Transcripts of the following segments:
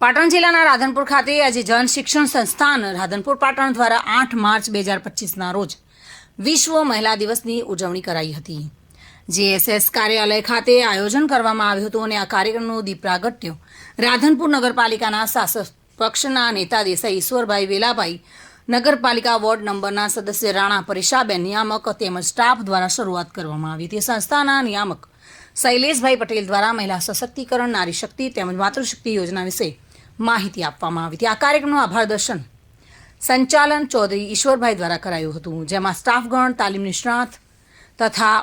પાટણ જિલ્લાના રાધનપુર ખાતે આજે જન શિક્ષણ સંસ્થાન રાધનપુર પાટણ દ્વારા આઠ માર્ચ બે હજાર પચીસના રોજ વિશ્વ મહિલા દિવસની ઉજવણી કરાઈ હતી. જીએસએસ કાર્યાલય ખાતે આયોજન કરવામાં આવ્યું હતું અને આ કાર્યક્રમનું દીપ પ્રાગટ્ય રાધનપુર નગરપાલિકાના શાસક પક્ષના નેતા દેસાઈ ઈશ્વરભાઈ વેલાભાઈ, નગરપાલિકા વોર્ડ નંબરના સદસ્ય રાણા પરેશાબેન, નિયામક તેમજ સ્ટાફ દ્વારા શરૂઆત કરવામાં આવી હતી. સંસ્થાના નિયામક શૈલેષભાઈ પટેલ દ્વારા મહિલા સશક્તિકરણ, નારી શક્તિ તેમજ માતૃશક્તિ યોજના વિશે માહિતી આપવામાં આવી હતી. આ કાર્યક્રમનું આભાર દર્શન સંચાલન ચૌધરી ઈશ્વરભાઈ દ્વારા કરાયું હતું, જેમાં સ્ટાફગણ, તાલીમ નિષ્ણાત તથા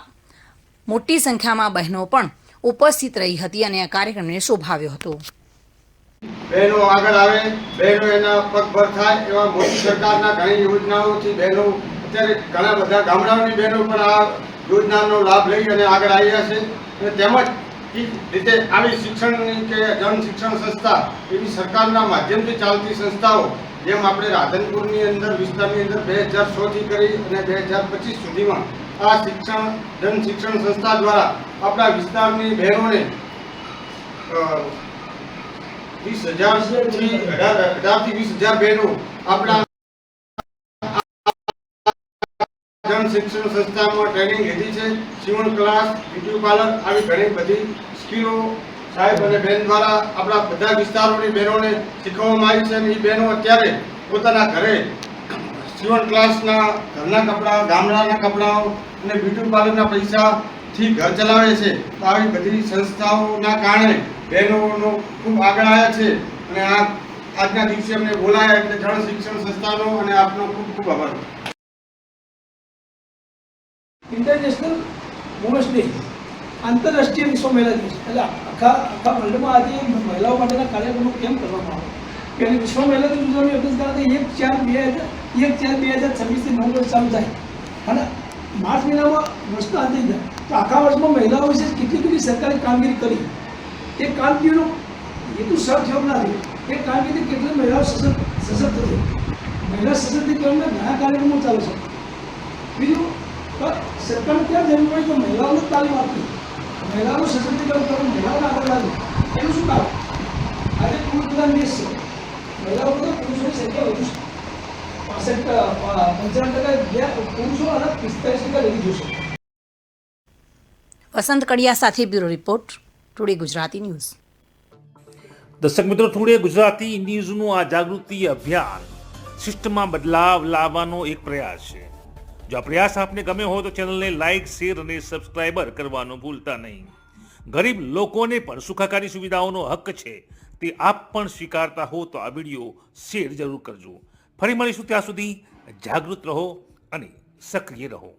મોટી સંખ્યામાં બહેનો પણ ઉપસ્થિત રહી હતી અને આ કાર્યક્રમને શોભાવ્યો હતો. બહેનો આગળ આવે, બહેનો એના પગભર થાય એવા મોદી સરકારના ઘણી યોજનાઓથી બહેનો, અત્યારે ઘણા બધા ગામડાઓની બહેનો પણ આ યોજનાનો લાભ લઈ અને આગળ આવ્યા છે. અને તેમજ રીતે આવી શિક્ષણની કે જન શિક્ષણ સંસ્થા એવી સરકારના માધ્યમથી ચાલતી સંસ્થાઓ, જેમ આપણે રાધનપુરની અંદર, વિસ્તારની અંદર બે હજાર સોથી કરી અને બે હજાર પચીસ સુધીમાં આ શિક્ષણ, જન શિક્ષણ સંસ્થા દ્વારા આપણા વિસ્તારની બહેનોને વીસ હજારથી અઢાર અઢારથી વીસ હજાર બહેનો આપણા જન શિક્ષણ સંસ્થામાં ટ્રેનિંગ લીધી છે. શિવણ ક્લાસ બ્યુટી પાર્લર આવી ઘણી બધી સ્કીલો સાહેબ અને બેન દ્વારા આપણા બધા વિસ્તારોની બહેનોને શીખવવામાં આવી છે અને એ બહેનો અત્યારે પોતાના ઘરે સીવણ ક્લાસના ઘરના કપડાં, ગામડાના કપડાઓ અને બ્યુટી પાર્લરના પૈસાથી ઘર ચલાવે છે. તો આવી બધી સંસ્થાઓના કારણે બહેનોનો ખૂબ આગળ આવ્યા છે અને આ આજના દિવસે અમને બોલાયા એટલે જળ શિક્ષણ સંસ્થાનો અને આપનો ખૂબ ખૂબ આભાર. ઇન્ટરનેશનલ વુમન્સ ડે આંતરરાષ્ટ્રીય વિશ્વ મહિલા દિવસ એટલે આખા આખા વર્લ્ડમાં આજે મહિલાઓ માટેના કાર્યક્રમો કેમ કરવામાં આવે પહેલી વિશ્વ મહિલા દિવસ ઉજવણી અભ્યાસ કરાતે એક ચાર બે હજાર એક ચાર બે હજાર છવ્વીસથી નવ વર્ષ ચાલુ થાય અને માર્ચ મહિનામાં વર્ષનો અંતે જાય તો આખા વર્ષમાં મહિલાઓ વિશે કેટલી કેટલી સરકારે કામગીરી કરી એ કામગીરીનો હેતુ સર્ચ યોગ ના થયો એ કામગીરી કેટલી મહિલાઓ સશક્ત સશક્ત થઈ મહિલા સશક્તિકરણના ઘણા કાર્યક્રમો ચાલુ છે બીજું તો સરકારને ક્યાં જરૂર પડી તો મહિલાઓને જ તાલીમ આપવી. મહિલાઓનું સશક્તિકરણ કરવું મહિલાઓને આગળ લાવવું એનું શું કામ? આજે પુરુષ પ્રધાન દેશ છે. મહિલાઓ બધા પુરુષોની સંખ્યા વધુ છે. પાસઠ પંચાવન ટકા પુરુષો અને પિસ્તાલીસ ટકા લેવી જોશે. વસંત કડિયા સાથે bureau report today Gujarati news. દર્શક મિત્રો ટુડે ગુજરાતી ન્યૂઝનું આ જાગૃતિ અભિયાન સિસ્ટમમાં બદલાવ લાવવાનો એક પ્રયાસ છે. જો આ પ્રયાસ આપને ગમે હોય તો ચેનલને લાઇક શેર અને સબસ્ક્રાઇબર કરવાનું ભૂલતા નહીં. ગરીબ લોકોને પણ સુખાકારી સુવિધાઓનો હક છે તે આપ પણ સ્વીકારતા હો તો આ વીડિયો શેર જરૂર કરજો. ફરી મળીશું ત્યાં સુધી જાગૃત રહો અને સક્રિય રહો.